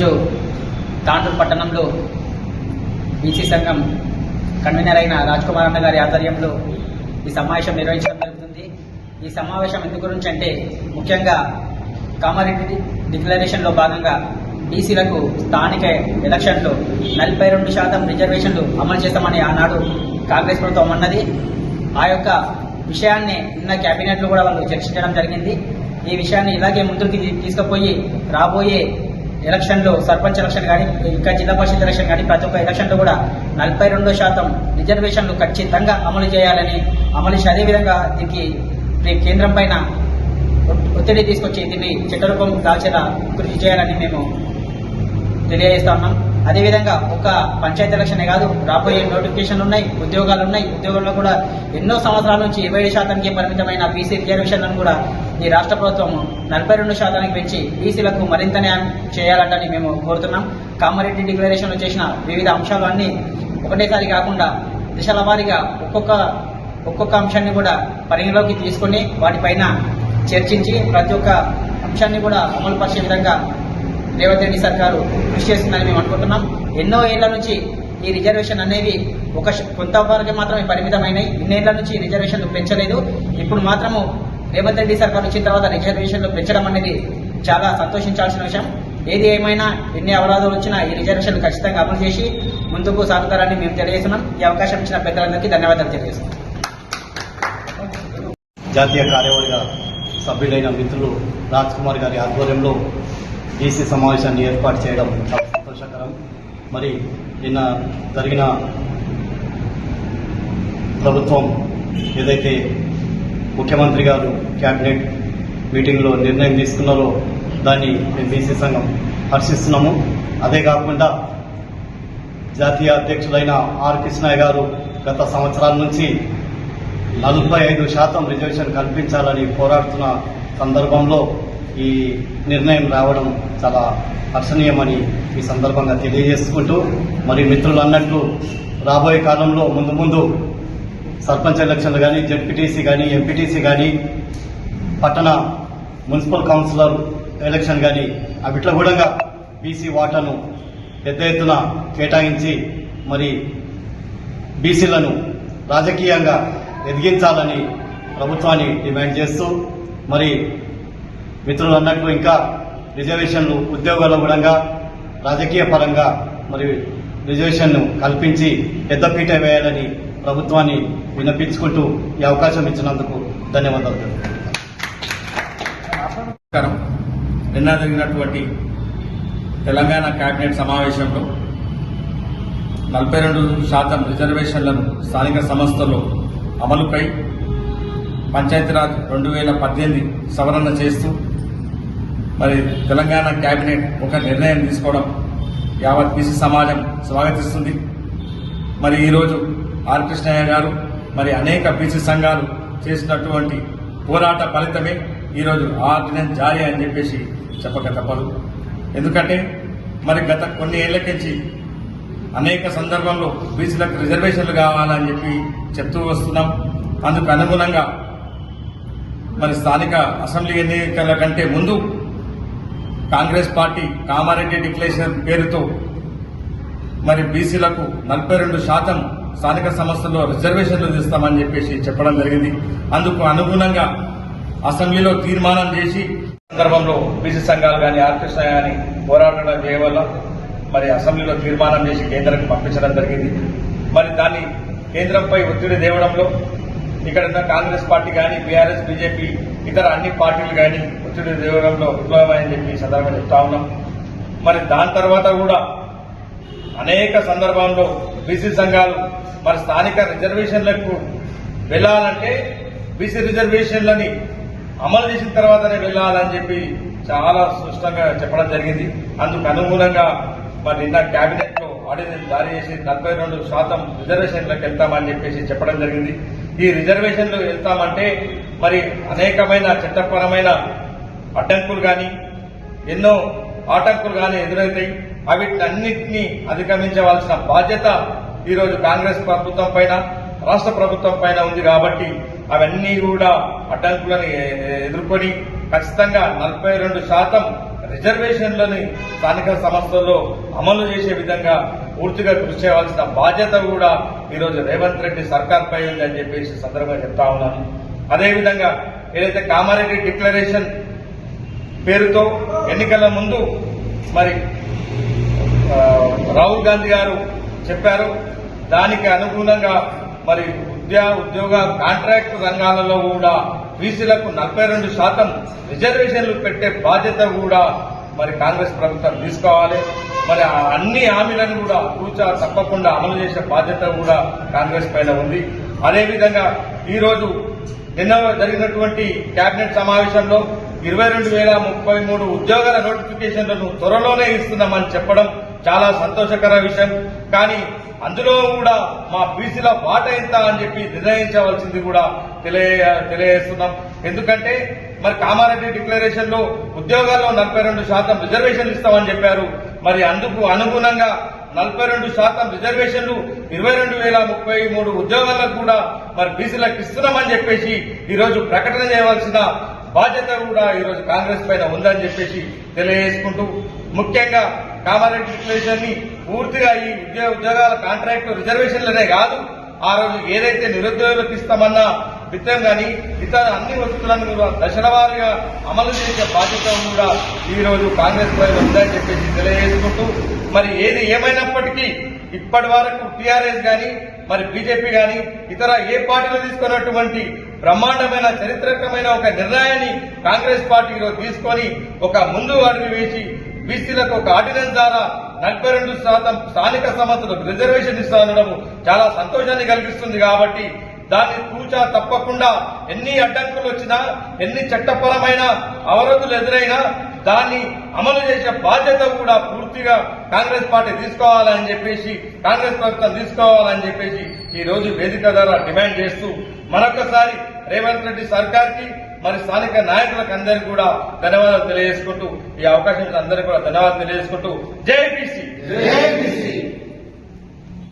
ఈరోజు తాండూరు పట్టణంలో బీసీ సంఘం కన్వీనర్ అయిన రాజ్ కుమార్ అన్న గారి ఆధ్వర్యంలో ఈ సమావేశం నిర్వహించడం జరుగుతుంది. ఈ సమావేశం ఎందు గురించి అంటే ముఖ్యంగా కామారెడ్డి డిక్లరేషన్లో భాగంగా బీసీలకు స్థానిక ఎలక్షన్లో నలభై రెండు శాతం రిజర్వేషన్లు అమలు చేస్తామని ఆనాడు కాంగ్రెస్ ప్రభుత్వం అన్నది. ఆ యొక్క విషయాన్ని నిన్న కేబినెట్లో కూడా వాళ్ళు చర్చించడం జరిగింది. ఈ విషయాన్ని ఇలాగే ముందుకు తీసుకుపోయి రాబోయే ఎలక్షన్లో సర్పంచ్ ఎలక్షన్ కానీ ఇంకా జిల్లా పరిషత్ ఎలక్షన్ కానీ ప్రతి ఒక్క ఎలక్షన్లో కూడా నలభై రెండు శాతం రిజర్వేషన్లు ఖచ్చితంగా అమలు చేయాలని అమలు చేసి అదేవిధంగా దీనికి మీ కేంద్రం పైన ఒ- ఒత్తిడి తీసుకొచ్చి దీన్ని చట్టరూపం దాల్చేలా కృషి చేయాలని మేము తెలియజేస్తా ఉన్నాం. అదేవిధంగా ఒక పంచాయతీ ఎలక్షనే కాదు రాబోయే నోటిఫికేషన్లు ఉన్నాయి ఉద్యోగాలు ఉన్నాయి ఉద్యోగాల్లో కూడా ఎన్నో సంవత్సరాల నుంచి ఇరవై ఏడు శాతానికి పరిమితమైన బీసీ రిజర్వేషన్లను కూడా ఈ రాష్ట్ర ప్రభుత్వం నలభై రెండు శాతానికి పెంచి బీసీలకు మరింత న్యాయం చేయాలంటని మేము కోరుతున్నాం. కామారెడ్డి డిక్లరేషన్లో చేసిన వివిధ అంశాలు అన్నీ ఒకటేసారి కాకుండా దిశల వారీగా ఒక్కొక్క ఒక్కొక్క అంశాన్ని కూడా పరిగణలోకి తీసుకొని వాటిపైన చర్చించి ప్రతి ఒక్క అంశాన్ని కూడా అమలు పరిచే విధంగా రేవంత్ రెడ్డి సర్కారు కృషి చేస్తుందని మేము అనుకుంటున్నాం. ఎన్నో ఏళ్ళ నుంచి ఈ రిజర్వేషన్ అనేవి ఒక కొంత వరకు మాత్రమే పరిమితమైనవి ఇన్నేళ్ళ నుంచి రిజర్వేషన్లు పెంచలేదు. ఇప్పుడు మాత్రము రేవంత్ రెడ్డి సర్కార్ వచ్చిన తర్వాత రిజర్వేషన్లు పెంచడం అనేది చాలా సంతోషించాల్సిన విషయం. ఏది ఏమైనా ఎన్ని అవరాధాలు వచ్చినా ఈ రిజర్వేషన్లు ఖచ్చితంగా అమలు చేసి ముందుకు సాగుతారని మేము తెలియజేస్తున్నాం. ఈ అవకాశం ఇచ్చిన పెద్దలందరికీ ధన్యవాదాలు తెలియజేస్తున్నాం. జాతీయ కార్యవర్గ సభ్యులైన మిత్రులు రాజ్ కుమార్ గారి ఆధ్వర్యంలో ఈసీ సమావేశాన్ని ఏర్పాటు చేయడం చాలా సంతోషకరం. మరి నిన్న జరిగిన ప్రభుత్వం ఏదైతే ముఖ్యమంత్రి గారు క్యాబినెట్ మీటింగ్లో నిర్ణయం తీసుకున్నారో దాన్ని మేము బీసీ సంఘం హర్షిస్తున్నాము. అదే కాకుండా జాతీయ అధ్యక్షులైన ఆర్ కృష్ణయ్య గారు గత సంవత్సరాల నుంచి నలభై ఐదు శాతం రిజర్వేషన్ కల్పించాలని పోరాడుతున్న సందర్భంలో ఈ నిర్ణయం రావడం చాలా హర్షణీయమని ఈ సందర్భంగా తెలియజేసుకుంటూ మరి మిత్రులు అన్నట్లు రాబోయే కాలంలో ముందు ముందు సర్పంచ్ ఎలక్షన్లు కానీ జడ్పీటీసీ కానీ ఎంపీటీసీ కానీ పట్టణ మున్సిపల్ కౌన్సిలర్ ఎలక్షన్ కానీ అవిట్ల కూడా బీసీ వాటాను పెద్ద ఎత్తున కేటాయించి మరి బీసీలను రాజకీయంగా ఎదిగించాలని ప్రభుత్వాన్ని డిమాండ్ చేస్తూ మరి మిత్రులు అన్నట్లు ఇంకా రిజర్వేషన్లు ఉద్యోగాల గుణంగా రాజకీయ పరంగా మరి రిజర్వేషన్ను కల్పించి పెద్దపీట వేయాలని ప్రభుత్వాన్ని విన్నపించుకుంటూ ఈ అవకాశం ఇచ్చినందుకు ధన్యవాదాలు నమస్కారం. నిన్న జరిగినటువంటి తెలంగాణ కేబినెట్ సమావేశంలో నలభై రెండు శాతం రిజర్వేషన్లను స్థానిక సంస్థల్లో అమలుపై పంచాయతీరాజ్ రెండు వేల పద్దెనిమిది సవరణ చేస్తూ మరి తెలంగాణ క్యాబినెట్ ఒక నిర్ణయం తీసుకోవడం యావత్ బీసీ సమాజం స్వాగతిస్తుంది. మరి ఈరోజు ఆర్ కృష్ణయ్య గారు మరి అనేక బీసీ సంఘాలు చేసినటువంటి పోరాట ఫలితమే ఈరోజు ఆర్డినెన్స్ జారీ అని చెప్పేసి చెప్పక తప్పదు. ఎందుకంటే మరి గత కొన్ని ఏళ్ళకించి అనేక సందర్భంలో బీసీలకు రిజర్వేషన్లు కావాలని చెప్పి చెప్తూ వస్తున్నాం. అందుకు అనుగుణంగా మరి స్థానిక అసెంబ్లీ ఎన్నికల కంటే ముందు కాంగ్రెస్ పార్టీ కామారెడ్డి డిక్లరేషన్ పేరుతో మరి బీసీలకు నలభై రెండు శాతం స్థానిక సంస్థల్లో రిజర్వేషన్లు ఇస్తామని చెప్పేసి చెప్పడం జరిగింది. అందుకు అనుగుణంగా అసెంబ్లీలో తీర్మానం చేసి సందర్భంలో బీసీ సంఘాలు కానీ ఆర్కెస్ట్రా కానీ పోరాటం చేయవల్ల మరి అసెంబ్లీలో తీర్మానం చేసి కేంద్రానికి పంపించడం జరిగింది. మరి దాన్ని కేంద్రంపై ఒత్తిడి తేవడంలో ఇక్కడ ఉన్న కాంగ్రెస్ పార్టీ కానీ బీఆర్ఎస్ బీజేపీ ఇతర అన్ని పార్టీలు కానీ ఒత్తిడి విప్లవం అని చెప్పి సందర్భంగా చెప్తా ఉన్నాం. మరి దాని తర్వాత కూడా అనేక సందర్భంలో బీసీ సంఘాలు మరి స్థానిక రిజర్వేషన్లకు వెళ్ళాలంటే బీసీ రిజర్వేషన్లని అమలు చేసిన తర్వాతనే వెళ్ళాలని చెప్పి చాలా స్పష్టంగా చెప్పడం జరిగింది. అందుకు అనుగుణంగా మరి నిన్న కేబినెట్లో ఆర్డినెన్స్ జారీ చేసి నలభై రెండు శాతం రిజర్వేషన్లకు వెళ్తామని చెప్పేసి చెప్పడం జరిగింది. ఈ రిజర్వేషన్లు వెళ్తామంటే మరి అనేకమైన చట్టపరమైన అడ్డంకులు కానీ ఎన్నో ఆటంకులు కానీ ఎదురవుతాయి అన్నింటినీ అధిగమించవలసిన బాధ్యత ఈరోజు కాంగ్రెస్ ప్రభుత్వం పైన రాష్ట్ర ప్రభుత్వం పైన ఉంది కాబట్టి అవన్నీ కూడా అడ్డంకులను ఎదుర్కొని ఖచ్చితంగా నలభై రెండు శాతం రిజర్వేషన్లని స్థానిక సంస్థల్లో అమలు చేసే విధంగా పూర్తిగా కృషి చేయవలసిన బాధ్యత కూడా ఈరోజు రేవంత్ రెడ్డి సర్కార్ పై అని చెప్పేసి సందర్భంగా చెప్తా ఉన్నాను. అదేవిధంగా ఏదైతే కామారెడ్డి డిక్లరేషన్ పేరుతో ఎన్నికల ముందు మరి రాహుల్ గాంధీ గారు చెప్పారు. దానికి అనుగుణంగా మరి విద్యా ఉద్యోగ కాంట్రాక్ట్ రంగాలలో కూడా బీసీలకు నలభై రెండు శాతం రిజర్వేషన్లు పెట్టే బాధ్యత కూడా మరి కాంగ్రెస్ ప్రభుత్వం తీసుకోవాలి. మరి అన్ని హామీలను కూడా కూర్చా తప్పకుండా అమలు చేసే బాధ్యత కూడా కాంగ్రెస్ పైన ఉంది. అదేవిధంగా ఈరోజు నిన్న జరిగినటువంటి కేబినెట్ సమావేశంలో ఇరవై రెండు వేల ముప్పై మూడు ఉద్యోగాల నోటిఫికేషన్లను త్వరలోనే ఇస్తున్నామని చెప్పడం చాలా సంతోషకర విషయం. కానీ అందులో కూడా మా బీసీల వాట ఎంత అని చెప్పి నిర్ణయించవలసింది కూడా తెలియ తెలియజేస్తున్నాం. ఎందుకంటే మరి కామారెడ్డి డిక్లరేషన్లో ఉద్యోగాల్లో నలభై రెండు శాతం రిజర్వేషన్లు ఇస్తామని చెప్పారు. మరి అందుకు అనుగుణంగా నలభై రెండు శాతం రిజర్వేషన్లు ఇరవై రెండు వేల ముప్పై మూడు ఉద్యోగాలకు కూడా మరి బీసీలకు ఇస్తున్నామని చెప్పేసి ఈరోజు ప్రకటన చేయవలసిన బాధ్యత కూడా ఈరోజు కాంగ్రెస్ పైన ఉందని చెప్పేసి తెలియజేసుకుంటూ ముఖ్యంగా కామారెడ్డి డిక్లరేషన్ని పూర్తిగా ఈ ఉద్యోగ ఉద్యోగాల కాంట్రాక్ట్ రిజర్వేషన్లనే కాదు ఆ రోజు ఏదైతే నిరుద్యోగులకు ఇస్తామన్నా విత్తం కానీ ఇతర అన్ని వస్తువులను కూడా అమలు చేసే బాధ్యత కూడా ఈ రోజు కాంగ్రెస్ పైన ఉందని చెప్పేసి తెలియజేసుకుంటూ మరి ఏది ఏమైనప్పటికీ ఇప్పటి వరకు టీఆర్ఎస్ కానీ మరి బీజేపీ గాని ఇతర ఏ పార్టీలు తీసుకున్నటువంటి బ్రహ్మాండమైన చరిత్రకమైన ఒక నిర్ణయాన్ని కాంగ్రెస్ పార్టీ తీసుకొని ఒక ముందు అడుగు వేసి బీసీలకు ఒక ఆర్డినెన్స్ ద్వారా నలభై రెండు శాతం స్థానిక సంస్థలకు రిజర్వేషన్ ఇస్తానడము చాలా సంతోషాన్ని కలిగిస్తుంది కాబట్టి దాన్ని కూచ తప్పకుండా ఎన్ని అడ్డంకులు వచ్చినా ఎన్ని చట్టపరమైన అవరోధులు ఎదురైనా దాన్ని అమలు చేసే బాధ్యత కూడా పూర్తిగా కాంగ్రెస్ పార్టీ తీసుకోవాలని చెప్పేసి కాంగ్రెస్ ప్రభుత్వం తీసుకోవాలని చెప్పేసి ఈ రోజు వేదిక ద్వారా డిమాండ్ చేస్తూ మరొకసారి రేవంత్ రెడ్డి సర్కార్కి మరి స్థానిక నాయకులకు అందరికీ కూడా ధన్యవాదాలు తెలియజేసుకుంటూ ఈ అవకాశం అందరికీ కూడా ధన్యవాదాలు తెలియజేసుకుంటూ జేపీసీ